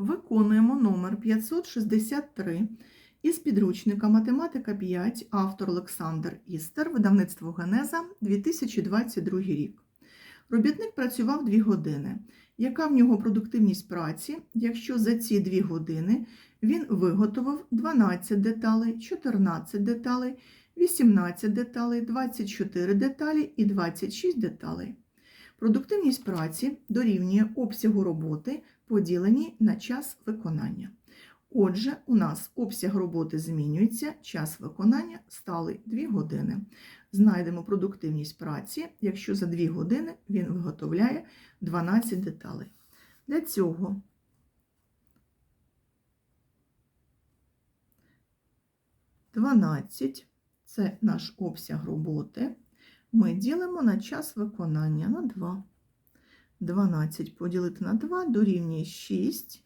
Виконуємо номер 563 із підручника Математика 5, автор Олександр Істер, видавництво Генеза, 2022 рік. Робітник працював 2 години. Яка в нього продуктивність праці, якщо за ці 2 години він виготовив 12 деталей, 14 деталей, 18 деталей, 24 деталі і 26 деталей? Продуктивність праці дорівнює обсягу роботи, поділеній на час виконання. Отже, у нас обсяг роботи змінюється, час виконання стали 2 години. Знайдемо продуктивність праці, якщо за 2 години він виготовляє 12 деталей. Для цього «12» – це наш обсяг роботи. Ми ділимо на час виконання на 2. 12 поділити на 2 дорівнює 6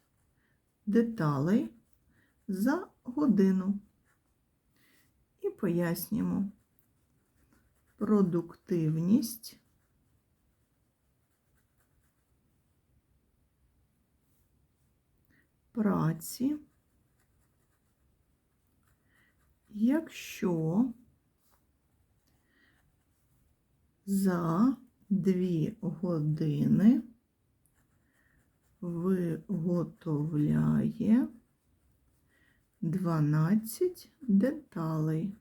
деталей за годину. І пояснюємо продуктивність праці, якщо за 2 години виготовляє 12 деталей.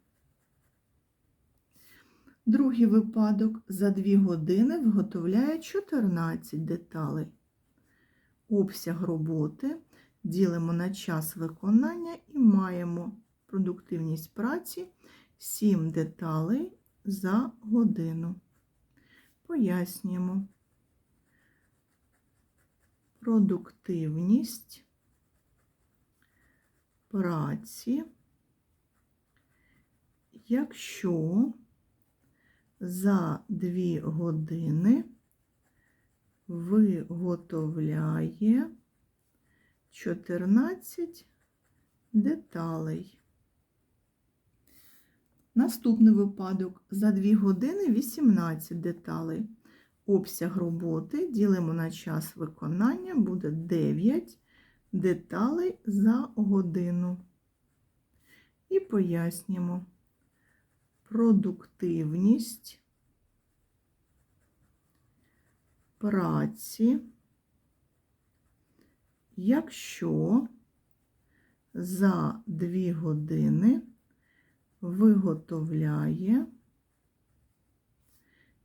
Другий випадок за 2 години виготовляє 14 деталей. Обсяг роботи ділимо на час виконання і маємо продуктивність праці 7 деталей за годину. Пояснюємо продуктивність праці, якщо за 2 години виготовляє 14 деталей. Наступний випадок за 2 години 18 деталей. Обсяг роботи ділимо на час виконання, буде 9 деталей за годину. І пояснюємо продуктивність праці, якщо за 2 години виготовляє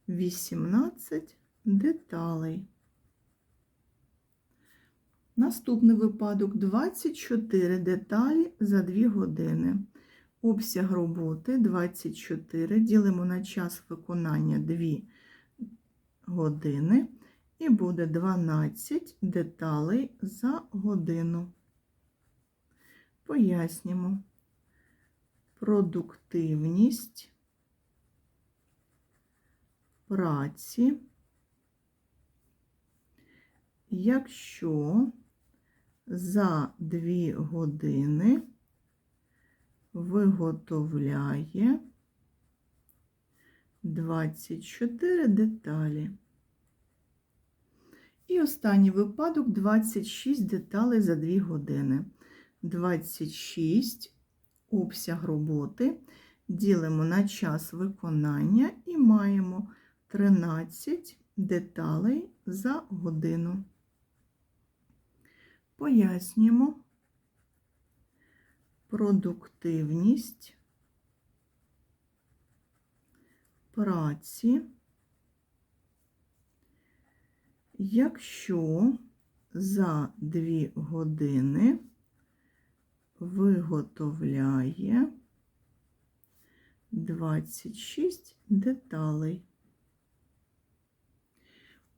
18 деталей. Наступний випадок 24 деталі за 2 години. Обсяг роботи 24. Ділимо на час виконання 2 години. І буде 12 деталей за годину. Пояснюємо продуктивність праці, якщо за 2 години виготовляє 24 деталі. І останній випадок 26 деталей за 2 години. 26 обсяг роботи ділимо на час виконання і маємо 13 деталей за годину. Пояснюємо продуктивність праці, якщо за 2 години виготовляє 26 деталей.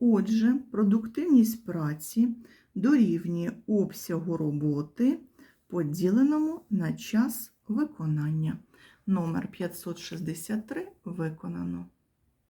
Отже, продуктивність праці дорівнює обсягу роботи, поділеному на час виконання. Номер 563 виконано.